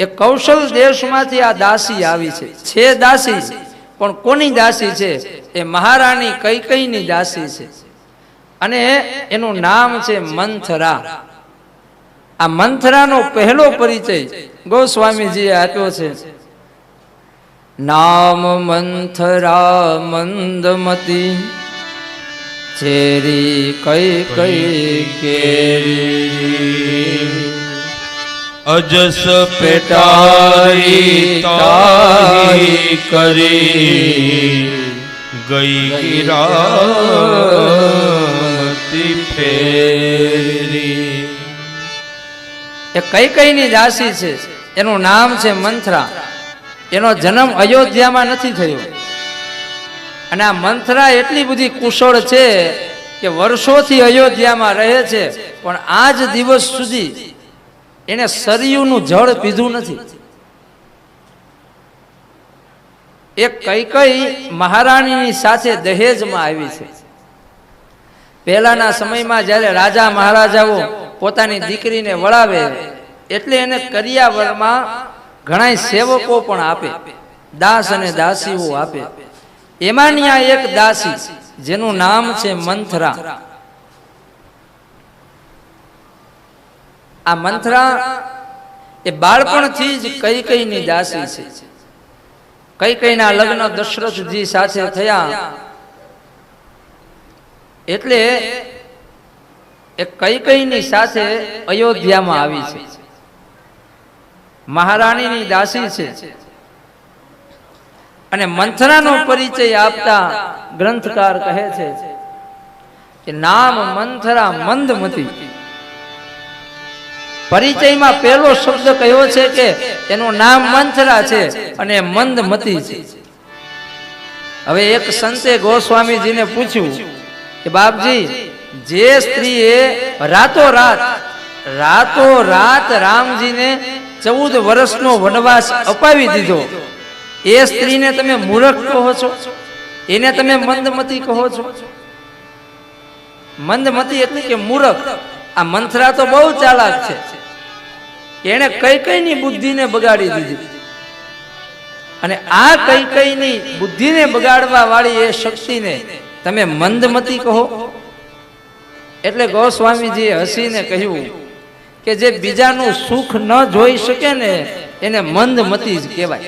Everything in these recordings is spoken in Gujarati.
એ કૌશલ દેશમાંથી આ દાસી આવી છે. છે દાસી, પણ કોની દાસી છે? એ મહારાણી કઈ કઈની દાસી છે. અને એનું નામ છે મંથરા. આ મંથરાનો પહેલો પરિચય ગોસ્વામીજીએ આપ્યો છે. નામ મંથરા મંદમતી ચેરી કઈ કઈ કેરી. અજસ પેટારી તારી કરી ગઈ ગિરાતી ફેરી. એ કઈ કઈની દાસી છે? એનું નામ છે મંથરા. એનો જન્મ અયોધ્યામાં નથી થયો. અને આ મંથરા એટલી બધી કુશળ છે કે વર્ષોથી અયોધ્યામાં રહે છે, પણ આજ દિવસ સુધી એને સરયુનું જળ પીધું નથી. એ કઈ કઈ મહારાણીની સાથે દહેજમાં આવી છે. પહેલાના સમયમાં જ્યારે રાજા મહારાજાઓ પોતાની દીકરીને વળાવે, એટલે એને કરિયાવરમાં ઘણા સેવકો પણ આપે, દાસ અને દાસીઓ આપે. એમાંની આ એક દાસી, જેનું નામ છે મંથરા. આ મંથરા એ બાળપણથી જ કઈ કઈની દાસી છે. કઈ કઈના લગ્ન દશરથજી સાથે થયા. એટલે એ કઈ કઈની સાથે અયોધ્યામાં આવી છે. મહારાણીની દાસી છે. અને મંથરાનો પરિચય આપતા ગ્રંથકાર કહે છે કે નામ મંથરા મંદમતી. પરિચયમાં પહેલો શબ્દ કયો છે કે એનું નામ મંથરા છે અને મંદમતી છે? હવે એક સંતે ગોસ્વામીજીને પૂછ્યું કે બાપજી, જે સ્ત્રીએ રાતો રાત રાતો રાત રામજીને ચૌદ વર્ષનો વનવાસ અપાવી દીધો, એ સ્ત્રીને તમે મૂર્ખ કહો છો? એને તમે મંદમતી કહો છો? મંદમતી એટલે કે મૂર્ખ. આ મંથરા તો બહુ ચાલાક છે. એને કઈ કઈ કઈની બુદ્ધિને બગાડી દીધી. અને આ કઈ કઈ ની બુદ્ધિને બગાડવા વાળી એ શક્તિને તમે મંદમતી કહો. એટલે ગોસ્વામીજીએ હસીને કહ્યું કે જે બીજાનું સુખ ન જોઈ શકે ને, એને મંદમતી જ કહેવાય.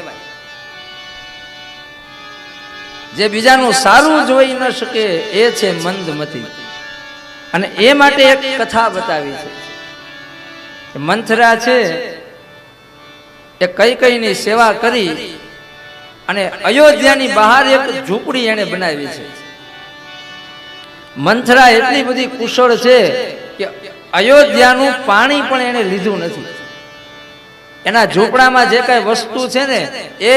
જે બીજાનું સારું જોઈ ન શકે, એ છે મંદમતી. અને એ માટે એક કથા બતાવી છે. કે મંથરા છે એ કઈ કઈની સેવા કરી અને અયોધ્યાની બહાર એક ઝૂંપડી એને બનાવી છે. મંથરા એટલી બધી કુશળ છે કે અયોધ્યાનું પાણી પણ એને લીધું નથી. એના ઝૂંપડામાં જે કઈ વસ્તુ છે ને એ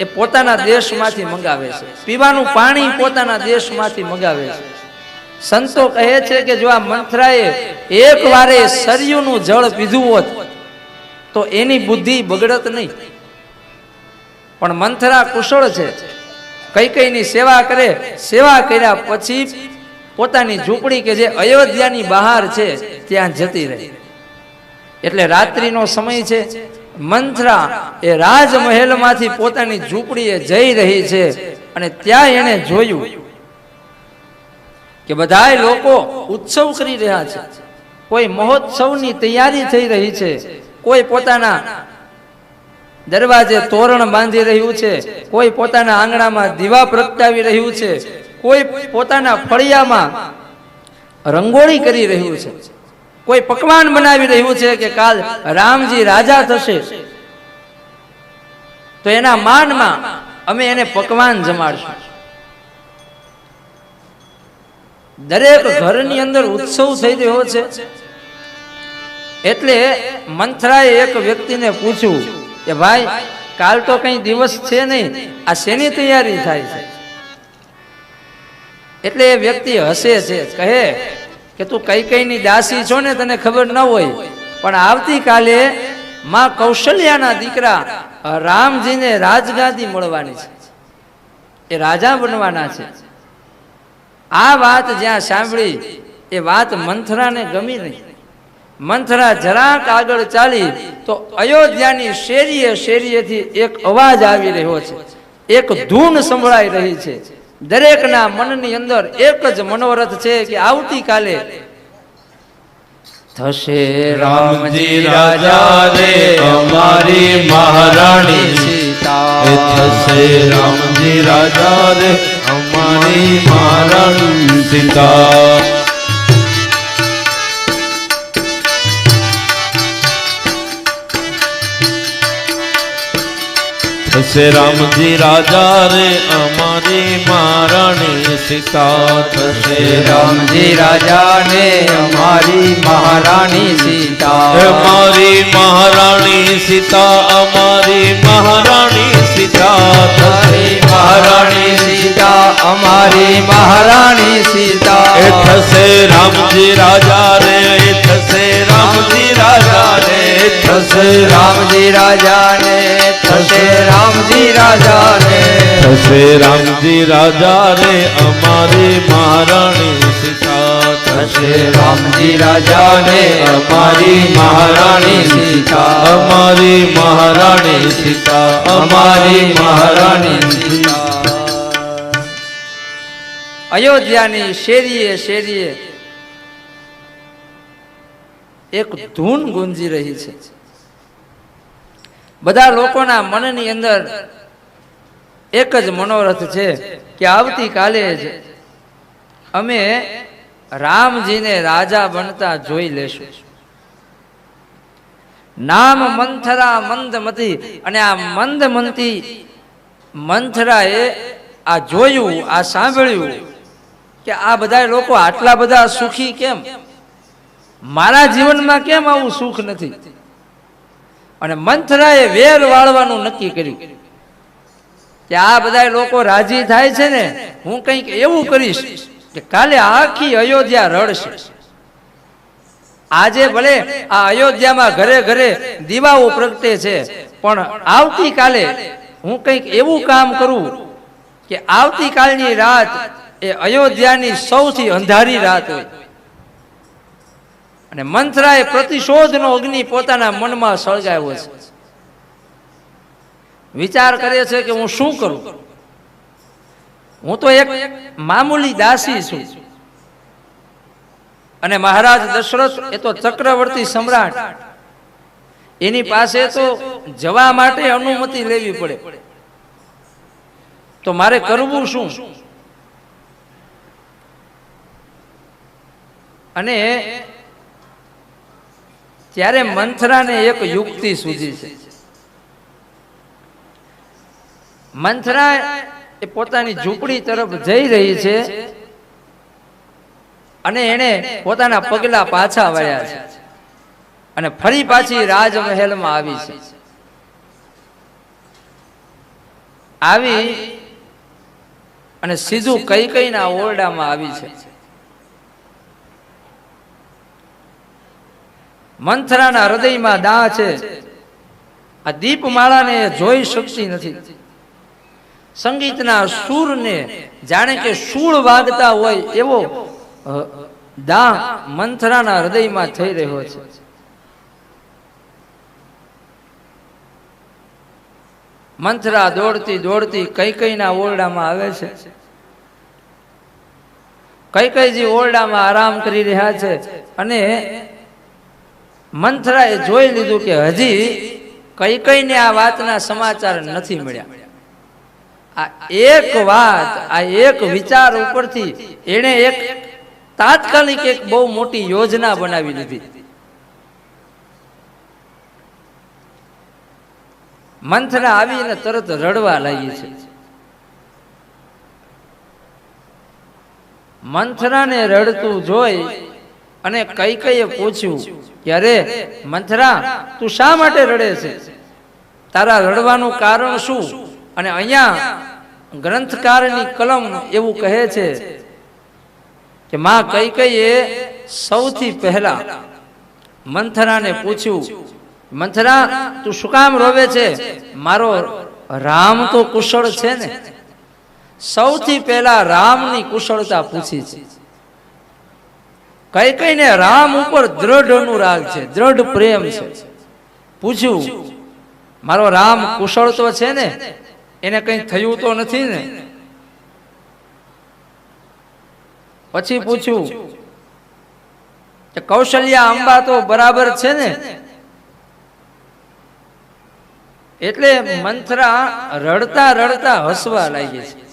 એ પોતાના દેશમાંથી મંગાવે છે. પીવાનું પાણી પોતાના દેશમાંથી મંગાવે છે. સંતો કહે છે કે જો આ મંથરાએ એક વારે સરયુનું જળ પીધું હોત, તો એની બુદ્ધિ બગડત નહીં. પણ મંથરા કુશળ છે. કઈ કઈની સેવા કરે, સેવા કર્યા પછી પોતાની ઝૂંપડી કે જે અયોધ્યાની બહાર છે, ત્યાં જતી રહી. એટલે રાત્રિનો સમય છે. મંથરા એ રાજમહેલમાંથી પોતાની ઝૂંપડીએ જઈ રહી છે અને ત્યાં એને જોયું કે બધાય લોકો ઉત્સવ કરી રહ્યા છે. કોઈ મહોત્સવની તૈયારી થઈ રહી છે. કોઈ પોતાના દરવાજે તોરણ બાંધી રહ્યું છે. કોઈ પોતાના આંગણામાં દીવા પ્રગટાવી રહ્યું છે. કોઈ પોતાના ફળિયામાં રંગોળી કરી રહ્યું છે. કોઈ પકવાન બનાવી રહ્યું છે કે કાલ રામજી રાજા થશે. તો એના માનમાં અમે એને પકવાન જમાડશું. દરેક ઘરની અંદર ઉત્સવ થઈ રહ્યો છે. એટલે મંથરાએ એક વ્યક્તિને પૂછ્યું કે ભાઈ કાલ તો કઈ દિવસ છે નહીં. આ શેની તૈયારી થાય છે? એટલે એ વ્યક્તિ હસે છે. કહે કે તું કઈ કઈની દાસી છો ને તને ખબર ન હોય. પણ આવતીકાલે માં કૌશલ્યાના દીકરા રામજીને રાજગાદી મળવાની છે. એ રાજા બનવાના છે. આ વાત જ્યાં સાંભળી, એ વાત મંથરાને ગમી નહીં. મંથરા જરાક આગળ ચાલી, તો અયોધ્યાની શેરીએ શેરીએથી એક અવાજ આવી રહ્યો છે. એક ધૂન સંભળાઈ રહી છે. દરેકના મનની અંદર એક જ મનોરથ છે કે આવતીકાલે થશે રામજી રાજા રે, અમારી મહારાણી. સીતા થશે રામજી રાજા રે અમારી મહારાણી સીતા થશે રામજી રાજા રે અમારી મહારાણી સીતા થશે રામજી રાજાને અમારી મહારાણી સીતા અમારી મહારાણી સીતા અમારી મહારાણી સીતા થશે મહારાણી અમારી મહારાણી સીતા એ થશે રામજી રાજા રે એ થશે રામજી રાજા રે એ થશે રામજી રાજાને થશે રામજી રાજાને થશે રામજી રાજા રે અમારી મહારાણી સીતા થશે રામજી રાજાને અમારી મહારાણી સીતા અમારી મહારાણી સીતા અમારી મહારાણી સીતા અયોધ્યાની શેરીએ શેરીએ એક ધૂન ગુંજી રહી છે. બધા લોકોના મનની અંદર એક જ મનોરથ છે કે આવતીકાલે જ અમે રામજીને રાજા બનતા જોઈ લેશું. નામ મંથરા મંદમતી અને આ મંદમંતી મંથરાએ આ જોયું, આ સાંભળ્યું કે આ બધા લોકો આટલા બધા સુખી કેમ? મારા જીવનમાં કેમ આવું સુખ નથી? અને મંથરાએ વેર વાળવાનું નક્કી કર્યું કે આ બધા લોકો રાજી થાય છે ને, હું કંઈક એવું કરીશ કે કાલે આખી અયોધ્યા રડશે. આજે ભલે આ અયોધ્યામાં ઘરે ઘરે દીવાઓ પ્રગટે છે, પણ આવતીકાલે હું કંઈક એવું કામ કરું કે આવતીકાલની રાત એ અયોધ્યાની સૌથી અંધારી રાત હોય. અને મંથરાએ પ્રતિશોધનો અગ્નિ પોતાના મનમાં સળગાવ્યો છે. વિચાર કરે છે કે હું શું કરું? હું તો એક મામૂલી દાસી છું. અને મહારાજ દશરથ એ તો ચક્રવર્તી સમ્રાટ. એની પાસે તો જવા માટે અનુમતિ લેવી પડે. તો મારે કરવું શું? અને ત્યારે મંથરાને એક યુક્તિ સૂજી છે. મંથરા એ પોતાની ઝૂંપડી તરફ જઈ રહી છે અને એણે પોતાના પગલા પાછા વળ્યા છે. અને ફરી પાછી રાજમહેલમાં આવી છે. આવી અને સીધું કઈ કઈના ઓરડામાં આવી છે. મંથરાના હૃદયમાં દાહ છે. આ દીપમાળાને જોઈ શકતી નથી. સંગીતના સૂરને જાણે કે સૂળ વાગતા હોય એવો દાહ મંથરાના હૃદયમાં થઈ રહ્યો છે. મંથરા દોડતી દોડતી કઈ કઈના ઓરડામાં આવે છે? કઈ કઈજી ઓરડામાં આરામ કરી રહ્યા છે અને મંથરાએ જોઈ લીધું કે હજી કઈ કઈને આ વાતના સમાચાર નથી મળ્યા. આ એક વાત, આ એક વિચાર ઉપરથી એણે એક તાત્કાલિક એક બહુ મોટી યોજના બનાવી લીધી. મંથરા આવીને તરત રડવા લાગી છે. મંથરાને રડતું જોઈ અને કઈ કઈએ પૂછ્યું કે અરે મંથરા, તું શા માટે રડે છે? તારા રડવાનું કારણ શું? અને અહીંયા ગ્રંથકારની કલમ એવું કહે છે કે, માં કઈ કઈએ, સૌથી પહેલા મંથરાને પૂછ્યું, મંથરા, તું શું કામ રોવે છે? મારો રામ તો કુશળ છે ને? સૌથી પહેલા રામની કુશળતા પૂછી છે. કઈ કઈ ને રામ ઉપર દ્રઢ અનુરાગ છે, દ્રઢ પ્રેમ છે. પૂછ્યું, મારો રામ કુશળ તો છે ને? એને કઈ થયું તો નથી ને? પછી પૂછ્યું કે કૌશલ્યા અંબા તો બરાબર છે ને? એટલે મંથરા રડતા રડતા હસવા લાગી છે.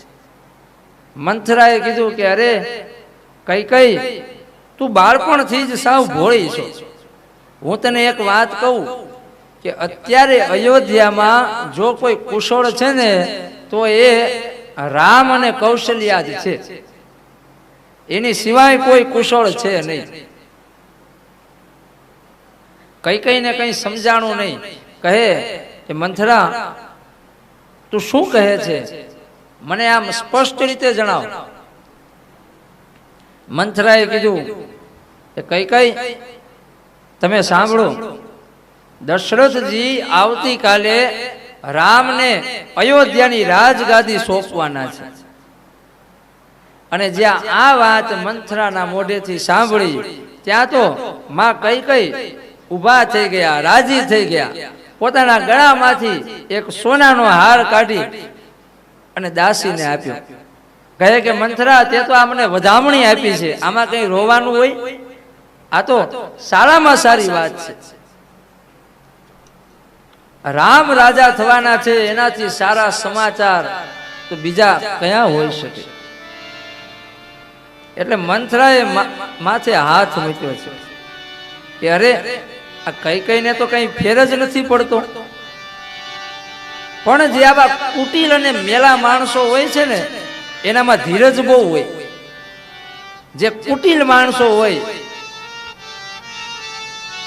મંથરાએ કીધું કે, અરે કઈ કઈ તું બાળપણથી જ સાવ ભોળી છો. હું તને એક વાત કહું કે અત્યારે અયોધ્યામાં જો કોઈ કુશળ છે ને, તો એ રામ અને કૌશલ્યા જ છે. એની સિવાય કોઈ કુશળ છે નહીં. કઈ કઈ ને કઈ સમજાણું નહીં. કહે કે, મંથરા, તું શું કહે છે? મને આમ સ્પષ્ટ રીતે જણાવ. મંથરાએ કીધું કે કઈ કઈ, તમે સાંભળો. દશરથજી આવતીકાલે રામને અયોધ્યાની રાજગાદી સોંપવાના છે. અને જ્યાં આ વાત મંથરાના મોઢેથી સાંભળી, ત્યાં તો માં કઈ કઈ ઊભા થઈ ગયા, રાજી થઈ ગયા. પોતાના ગળામાંથી એક સોનાનો હાર કાઢી અને દાસીને આપ્યો. કહે કે મંથરા, તે તો આમને વધામણી આપી છે. આમાં કઈ રોવાનું હોય? આ તો સારામાં સારી વાત છે. રામ રાજા થવાના છે, એનાથી સારા સમાચાર તો બીજા કયા હોઈ શકે? એટલે મંથરાએ માથે હાથ મૂક્યો છે કે અરે, આ કઈ કઈ ને તો કઈ ફેર જ નથી પડતો. પણ જે આવા કુટિલ અને મેલા માણસો હોય છે ને એનામાં ધીરજ બહુ હોય. જે કુટિલ માણસો હોય,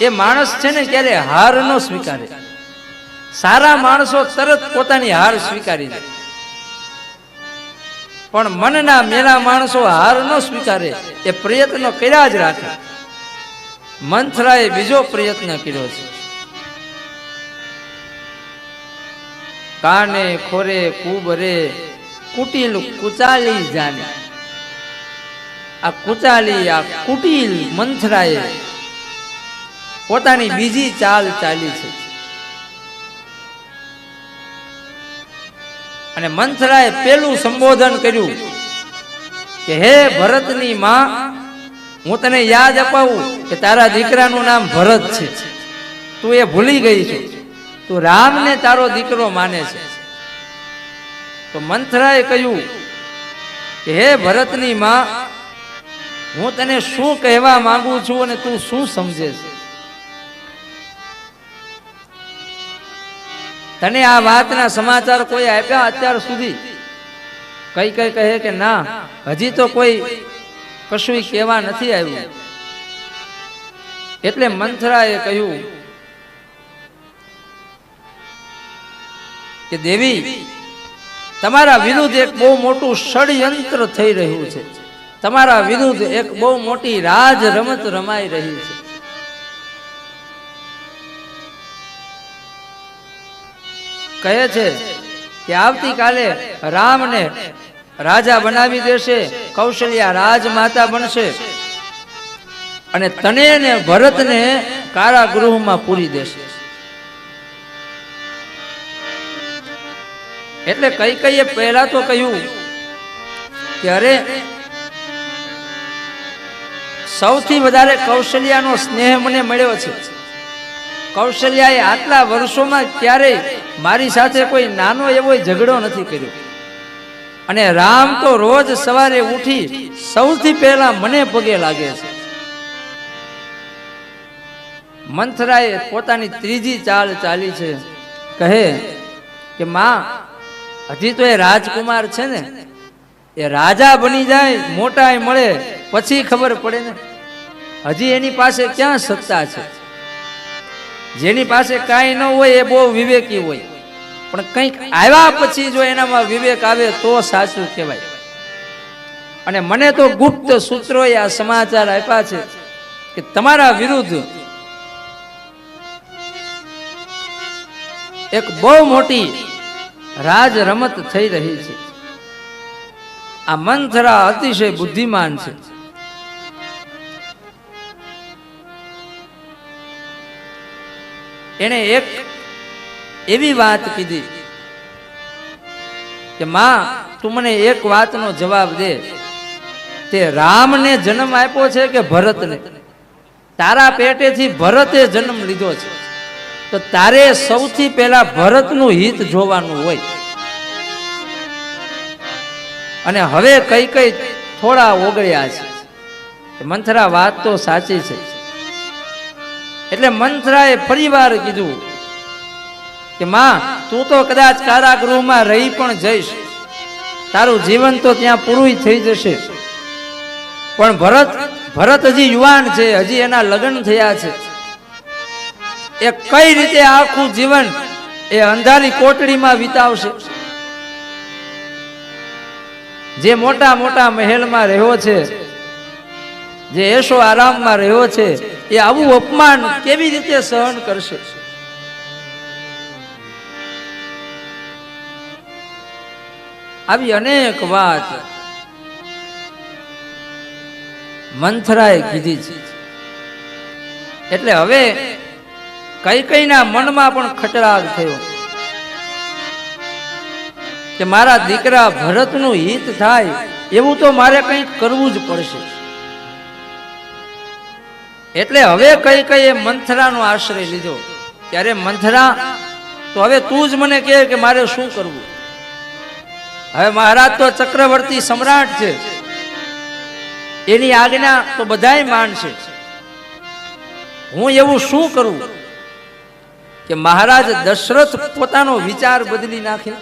એ માણસ છે ને ક્યારે હાર ન સ્વીકારે. સારા માણસો તરત પોતાની હાર સ્વીકારી લે. પણ મનના મેલા માણસો હાર ન સ્વીકારે, એ પ્રયત્ન કર્યા જ રાખે. મંથરાએ બીજો પ્રયત્ન કર્યો છે. કાને ખોરે કુબરે કુટિલ કુચાલી જાને આ કુચાલી આ કુટિલ મંથરાએ પોતાની બીજી ચાલ ચાલી છે. અને મંથરાએ પેલું સંબોધન કર્યું કે, હે ભરતની માં, હું તને યાદ અપાવું કે તારા દીકરાનું નામ ભરત છે. તું એ ભૂલી ગઈ છે. તું રામને તારો દીકરો માને છે. તો મંથરાએ કહ્યું કે, હે ભરતની માં, હું તને શું કહેવા માંગુ છું અને તું શું સમજે છે? તને આ વાતના સમાચાર કોઈ આપ્યા અત્યાર સુધી? કઈ કઈ કહે કે, ના, હજી તો કોઈ કશું કહેવા નથી આવ્યું. એટલે મંથરાએ કહ્યું કે, દેવી તમારા વિરુદ્ધ એક બહુ મોટું ષડયંત્ર થઈ રહ્યું છે. તમારા વિરુદ્ધ એક બહુ મોટી રાજ રમત રમાઈ રહી છે. કહે છે કે આવતીકાલે રામને રાજા બનાવી દેશે કૌશલ્યા રાજમાતા બનશે અને તને ને ભરતને કારાગૃહમાં પૂરી દેશે. એટલે કઈ કઈએ પહેલા તો કહ્યું કે સૌથી વધારે કૌશલ્યાનો સ્નેહ મને મળ્યો છે. કૌશલ્યાએ આટલા વર્ષોમાં ક્યારેય મારી સાથે કોઈ નાનો એવો ઝઘડો નથી કર્યો. અને રામ તો રોજ સવારે ઉઠી સૌથી પહેલા મને પગે લાગે છે. મંથરાએ પોતાની ત્રીજી ચાલ ચાલી છે. કહે કે, માં હજી તો એ રાજકુમાર છે ને. એ રાજા બની જાય મોટા મળે, પછી ખબર પડે ને. હજી એની પાસે ક્યાં સત્તા છે? જેની પાસે કાંઈ ન હોય એ બહુ વિવેકી હોય. પણ કંઈક આવ્યા પછી જો એનામાં વિવેક આવે તો સાચું કહેવાય. અને મને તો ગુપ્ત સૂત્રોએ આ સમાચાર આપ્યા છે કે તમારા વિરુદ્ધ એક બહુ મોટી રાજ રમત થઈ રહી છે. આ મંથરા અતિશય બુદ્ધિમાન છે. એને એક એવી વાત કીધી કે, માં, તું મને એક વાતનો જવાબ દે. તે રામને જન્મ આપ્યો છે કે ભરતને? તારા પેટેથી ભરતે જન્મ લીધો છે. તો તારે સૌથી પહેલા ભરતનું હિત જોવાનું હોય. અને હવે કઈ કઈ થોડા ઓગળ્યા છે. મંથરા વાત તો સાચી છે. એટલે મંથરાએ ફરીવાર કીધું કે, માં, તું તો કદાચ કારાગૃહમાં રહી પણ જઈશ. તારું જીવન તો ત્યાં પૂરું થઈ જશે. પણ ભરત ભરત હજી યુવાન છે, હજી એના લગ્ન થયા છે. એ કઈ રીતે આખું જીવન એ અંધારી કોટડીમાં વિતાવશે? જે મોટા મોટા મહેલમાં રહ્યો છે, જે એશો આરામમાં રહ્યો છે, એ આવું અપમાન કેવી રીતે સહન કરશે? આવી અનેક વાત મંથરાએ કીધી છે. એટલે હવે કઈ કઈના મનમાં પણ ખટરાગ થયો કે મારા દીકરા ભરતનું હિત થાય એવું તો મારે કંઈક કરવું જ પડશે. એટલે હવે કઈ કઈ એ મંથરાનો આશ્રય લીધો. ત્યારે મંથરા, તો હવે તું જ મને કહે કે મારે શું કરવું? હવે મહારાજ તો ચક્રવર્તી સમ્રાટ છે. એની આજ્ઞા તો બધાય માનશે. હું એવું શું કરું? કે મહારાજ દશરથ પોતાનો વિચાર બદલી નાખે.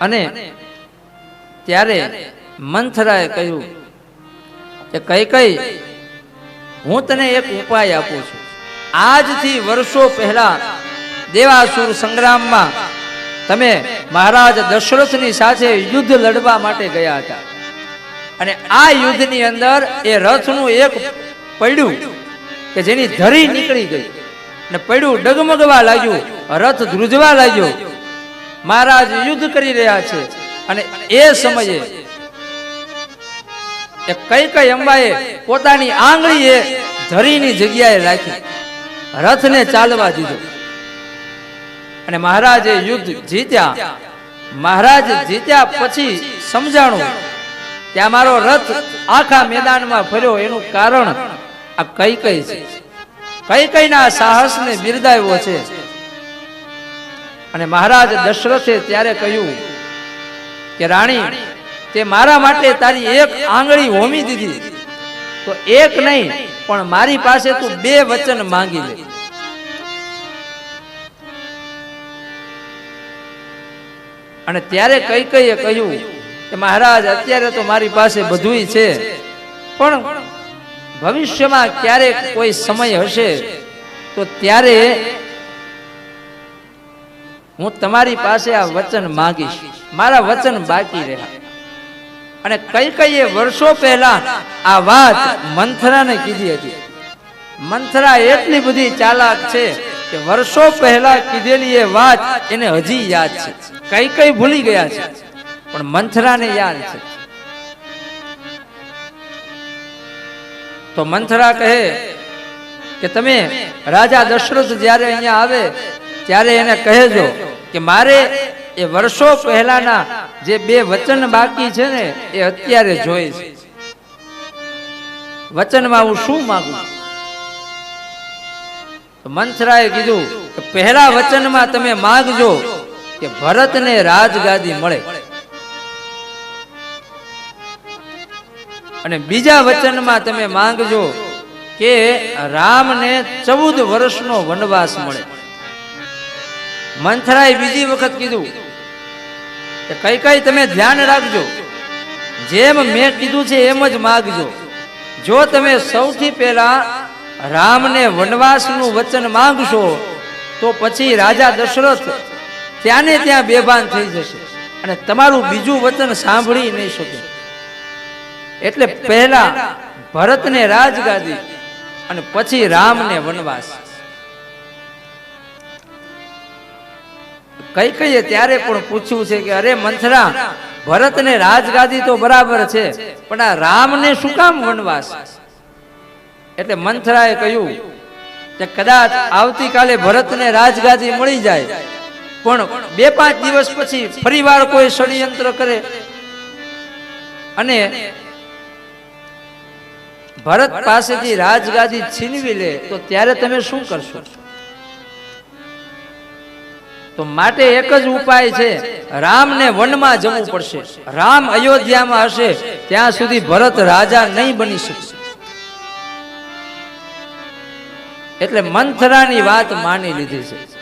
અને ત્યારે મંથરાએ કહ્યું કે કઈ કઈ, હું તને એક ઉપાય આપું છું. આજથી વર્ષો પહેલા દેવાસુર સંગ્રામમાં તમે મહારાજ દશરથની સાથે યુદ્ધ લડવા માટે ગયા હતા. અને આ યુદ્ધની અંદર એ રથનું એક પડ્યું કે જેની ધરી નીકળી ગઈ ને પડ્યું ડગમગવા લાગ્યું, રથ ધ્રુજવા લાગ્યો. મહારાજ યુદ્ધ કરી રહ્યા છે અને એ સમયે એ કઈ કઈ અંબાએ પોતાની આંગળી એ ધરીની જગ્યાએ રાખી, રથને ચાલવા દીધો. અને મહારાજે યુદ્ધ જીત્યા. મહારાજ જીત્યા પછી સમજાણું, ત્યાં મારો રથ આખા મેદાનમાં ફર્યો. એનું કારણ આ કઈ કઈ છે? કઈ કઈ ના સાહસને બિરદાવ્યો છે? અને મહારાજ દશરથે ત્યારે કહ્યું કે, રાણી, તે મારા માટે તારી એક આંગળી હોમી દીધી. તો એક નહીં, પણ મારી પાસે તું બે વચન માંગી લે. અને ત્યારે કઈ કઈએ કહ્યું કે, મહારાજ, અત્યારે તો મારી પાસે બધુંય છે, પણ ભવિષ્યમાં ક્યારેક કોઈ સમય હશે, તો ત્યારે હું તમારી પાસે આ વચન માંગીશ. મારા વચન બાકી રહ્યા અને કઈ કઈ વર્ષો પહેલા આ વાત મંથરાને કીધી હતી. મંથરા એટલી બધી ચાલાક છે કે વર્ષો પહેલા કીધેલી એ વાત એને હજી યાદ છે. કઈ કઈ ભૂલી ગયા છે. પણ મંથરાને યાદ છે. તો મંથરા કહે કે તમે રાજા દશરથ જ્યારે અહીંયા આવે, ત્યારે એને કહેજો કે મારે એ વર્ષો પહેલાના જે બે વચન બાકી છે ને, એ અત્યારે જોઈ છે. વચનમાં હું શું માગું? મંથરાએ કીધું કે પહેલા વચનમાં તમે માગજો કે ભરતને રાજગાદી મળે. અને બીજા વચનમાં તમે માંગજો કે રામને ચૌદ વર્ષનો વનવાસ મળે. મંથરાએ બીજી વખત કીધું કે કઈ કઈ તમે ધ્યાન રાખજો. જેમ મેં કીધું છે એમ જ માગજો. જો તમે સૌથી પહેલા રામને વનવાસનું વચન માંગશો, તો પછી રાજા દશરથ ત્યાંને ત્યાં બેભાન થઈ જશે અને તમારું બીજું વચન સાંભળી નહીં શકે. એટલે પહેલા ભરતને રાજગાદી અને પછી રામને વનવાસ. કઈ કઈએ ત્યારે પણ પૂછ્યું છે કે અરે મંથરા, ભરતને રાજગાદી તો બરાબર છે, પણ આ રામને શું કામ વનવાસ? એટલે મંથરાએ કહ્યું કે કદાચ આવતીકાલે ભરતને રાજગાદી મળી જાય, પણ બે પાંચ દિવસ પછી ફરીવાર કોઈ ષડયંત્ર કરે. અને ભરત પાસેથી રાજગાદી છીનવી લે તો ત્યારે તમે શું કરશો? તો માટે એક જ ઉપાય છે રામને વનમાં જવું પડશે. રામ અયોધ્યામાં હશે. ત્યાં સુધી ભરત રાજા નહીં બની શકશે એટલે મંથરાની વાત માની લીધી છે.